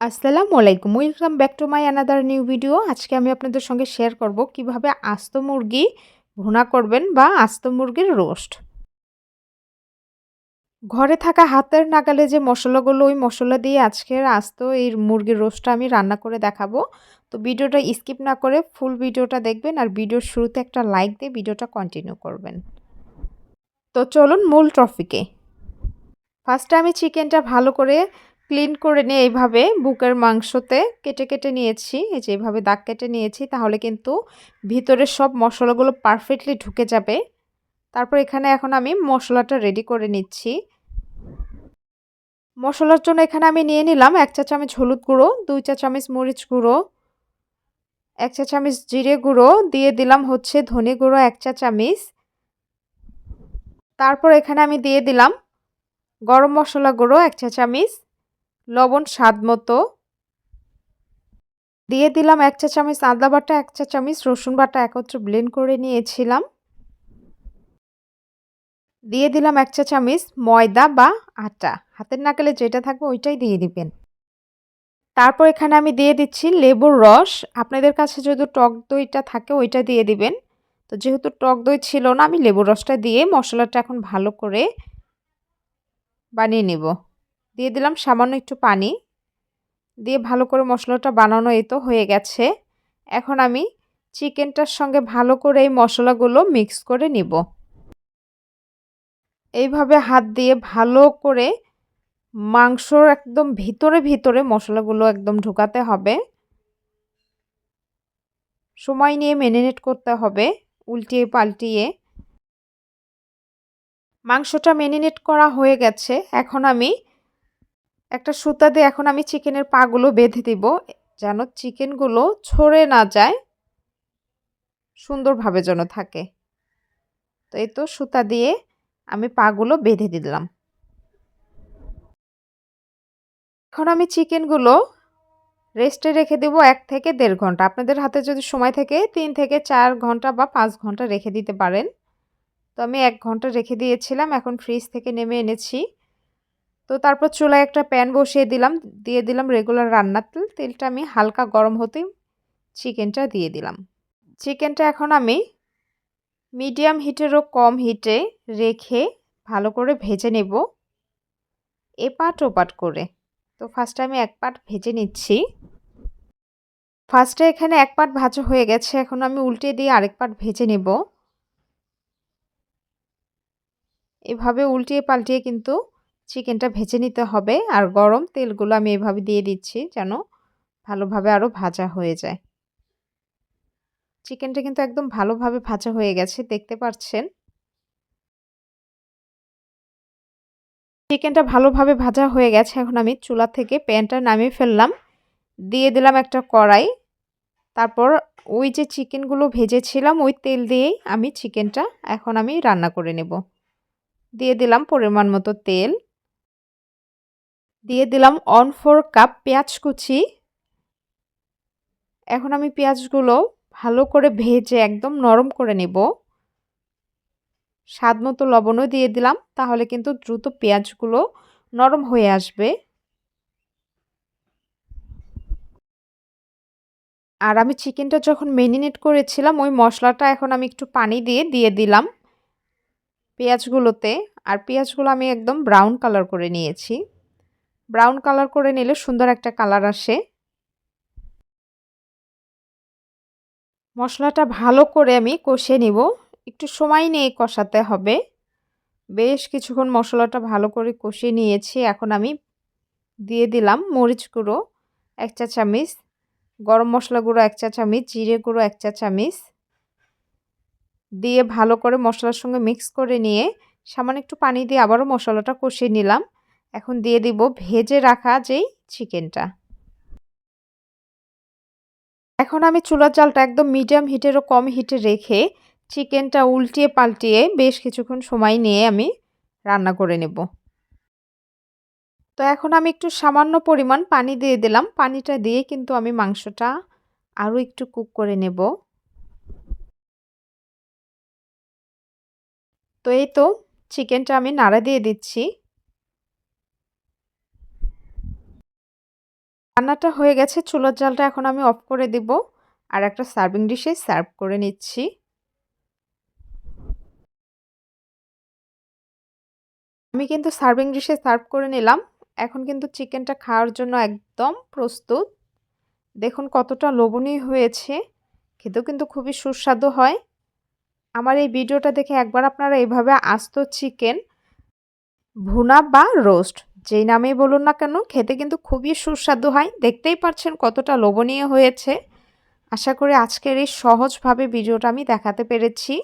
আসসালামু আলাইকুম। Welcome back to my another new video আজকে আমি আপনাদের সঙ্গে শেয়ার করব কীভাবে আস্ত মুরগি ভুনা করবেন বা আস্ত মুরগির রোস্ট। ঘরে থাকা হাতের নাগালে যে মশলাগুলো, ওই মশলা দিয়ে আজকের আস্ত এই মুরগির রোস্টটা আমি রান্না করে দেখাবো। তো ভিডিওটা স্কিপ না করে ফুল ভিডিওটা দেখবেন আর ভিডিওর শুরুতে একটা লাইক দিয়ে ভিডিওটা কন্টিনিউ করবেন। তো চলুন মূল ট্রফিকে ফার্স্টে আমি চিকেনটা ভালো করে ক্লিন করে নিয়ে এইভাবে বুকের মাংসতে কেটে কেটে নিয়েছি। এই যে এইভাবে দাগ কেটে নিয়েছি, তাহলে কিন্তু ভিতরে সব মশলাগুলো পারফেক্টলি ঢুকে যাবে। তারপর এখানে এখন আমি মশলাটা রেডি করে নিচ্ছি। মশলার জন্য এখানে আমি নিয়ে নিলাম এক চা চামচ হলুদ গুঁড়ো, দুই চা চামচ মরিচ গুঁড়ো, এক চা চামচ জিরে গুঁড়ো, দিয়ে দিলাম হচ্ছে ধনে গুঁড়ো এক চা চামচ। তারপর এখানে আমি দিয়ে দিলাম গরম মশলা গুঁড়ো এক চা চামচ। লবণ, স্বাদ মতো। দিয়ে দিলাম এক চা চামচ আদা বাটা, এক চা চামচ রসুন বাটা একত্রে ব্লেন্ড করে নিয়েছিলাম। দিয়ে দিলাম এক চা চামচ ময়দা বা আটা। হাতের নাকালে যেটা থাকবে ওইটাই দিয়ে দিবেন। তারপর এখানে আমি দিয়ে দিচ্ছি লেবুর রস। আপনাদের কাছে যদি টক দইটা থাকে ওইটা দিয়ে দিবেন। তো যেহেতু টক দই ছিল না, আমি লেবুর রসটা দিয়ে মশলাটা এখন ভালো করে বানিয়ে নেব। দিয়ে দিলাম সামান্য একটু পানি। দিয়ে ভালো করে মশলাটা বানানো এই তো হয়ে গেছে। এখন আমি চিকেনটার সঙ্গে ভালো করে এই মশলাগুলো মিক্স করে নিব। এইভাবে হাত দিয়ে ভালো করে মাংসর একদম ভিতরে ভিতরে মশলাগুলো একদম ঢুকাতে হবে। সময় নিয়ে মেরিনেট করতে হবে, উল্টিয়ে পাল্টিয়ে। মাংসটা মেরিনেট করা হয়ে গেছে। এখন আমি একটা সুতা দিয়ে এখন আমি চিকেনের পাগুলো বেঁধে দিব, যেন চিকেনগুলো ছড়ে না যায়, সুন্দরভাবে যেন থাকে। তো এই তো সুতা দিয়ে আমি পাগুলো বেঁধে দিলাম। এখন আমি চিকেনগুলো রেস্টে রেখে দেবো এক থেকে দেড় ঘণ্টা। আপনাদের হাতে যদি সময় থেকে, তিন থেকে চার ঘণ্টা বা পাঁচ ঘণ্টা রেখে দিতে পারেন। তো আমি এক ঘণ্টা রেখে দিয়েছিলাম, এখন ফ্রিজ থেকে নেমে এনেছি। তো তারপর চুলায় একটা প্যান বসিয়ে দিলাম, দিয়ে দিলাম রেগুলার রান্নার তেল, তেলটা আমি হালকা গরম হতেই চিকেনটা দিয়ে দিলাম। চিকেনটা এখন আমি মিডিয়াম হিটেরও কম হিটে রেখে ভালো করে ভেজে নেব, এপাট ওপাট করে। তো ফার্স্টে আমি এক পাট ভেজে নিচ্ছি। ফার্স্টে এখানে এক পাট ভাজা হয়ে গেছে, এখন আমি উল্টে দিয়ে আরেক পাট ভেজে নেব। এভাবে উল্টিয়ে পাল্টিয়ে কিন্তু চিকেনটা ভেজে নিতে হবে আর গরম তেলগুলো আমি এভাবে দিয়ে দিচ্ছি যেন ভালোভাবে আরও ভাজা হয়ে যায়। চিকেনটা কিন্তু একদম ভালোভাবে ভাজা হয়ে গেছে, দেখতে পাচ্ছেন? চিকেনটা ভালোভাবে ভাজা হয়ে গেছে, এখন আমি চুলা থেকে প্যানটা নামিয়ে ফেললাম। দিয়ে দিলাম একটা কড়াই। তারপর ওই যে চিকেনগুলো ভেজেছিলাম, ওই তেল দিয়েই আমি চিকেনটা এখন আমি রান্না করে নেব। দিয়ে দিলাম পরিমাণ মতো তেল। দিয়ে দিলাম অন ফোর কাপ পেঁয়াজ কুচি। এখন আমি পেঁয়াজগুলো ভালো করে ভেজে একদম নরম করে নেব। স্বাদ মতো লবণও দিয়ে দিলাম, তাহলে কিন্তু দ্রুত পেঁয়াজগুলো নরম হয়ে আসবে। আর আমি চিকেনটা যখন মেরিনেট করেছিলাম, ওই মশলাটা এখন আমি একটু পানি দিয়ে দিয়ে দিলাম পেঁয়াজগুলোতে। আর পেঁয়াজগুলো আমি একদম ব্রাউন কালার করে নিয়েছি। ব্রাউন কালার করে নিলে সুন্দর একটা কালার আসে। মশলাটা ভালো করে আমি কষিয়ে নিব। একটু সময় নিয়ে কষাতে হবে। বেশ কিছুক্ষণ মশলাটা ভালো করে কষিয়ে নিয়েছি। এখন আমি দিয়ে দিলাম মরিচ গুঁড়ো, এক চা চামিচ, গরম মশলা গুঁড়ো, এক চা চামিচ, জিরে গুঁড়ো, এক চা চামিচ। দিয়ে ভালো করে মশলার সঙ্গে মিক্স করে নিয়ে সামান্য একটু পানি দিয়ে আবারও মশলাটা কষিয়ে নিলাম। এখন দিয়ে দিব ভেজে রাখা যেই চিকেনটা। এখন আমি চুলার জালটা একদম মিডিয়াম হিটেরও কম হিটে রেখে চিকেনটা উল্টিয়ে পাল্টিয়ে বেশ কিছুক্ষণ সময় নিয়ে আমি রান্না করে নেব। তো এখন আমি একটু সামান্য পরিমাণ পানি দিয়ে দিলাম। পানিটা দিয়ে কিন্তু আমি মাংসটা আরও একটু কুক করে নেব। তো এই তো চিকেনটা আমি নাড়া দিয়ে দিচ্ছি। রান্নাটা হয়ে গেছে, চুলোর জালটা এখন আমি অফ করে দিব। আর একটা সার্ভিং ডিশে সার্ভ করে নিচ্ছি। আমি কিন্তু সার্ভিং ডিশে সার্ভ করে নিলাম। এখন কিন্তু চিকেনটা খাওয়ার জন্য একদম প্রস্তুত। দেখুন কতটা লোভনীয় হয়েছে। খেতেও কিন্তু খুবই সুস্বাদু হয়। আমার এই ভিডিওটা দেখে একবার আপনারা এভাবে আস্ত চিকেন ভুনা বা রোস্ট যেই নামেই বলুন না কেন, খেতে কিন্তু খুবই সুস্বাদু হয়। দেখতেই পাচ্ছেন কতটা লোভনীয় হয়েছে। আশা করি আজকের এই সহজভাবে ভিডিওটা আমি দেখাতে পেরেছি।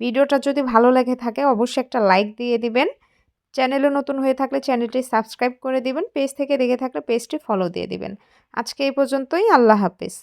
ভিডিওটা যদি ভালো লেগে থাকে, অবশ্যই একটা লাইক দিয়ে দিবেন। চ্যানেলে নতুন হয়ে থাকলে চ্যানেলটি সাবস্ক্রাইব করে দিবেন। পেজ থেকে দেখে থাকলে পেজটি ফলো দিয়ে দিবেন। আজকে এই পর্যন্তই। আল্লাহ হাফিজ।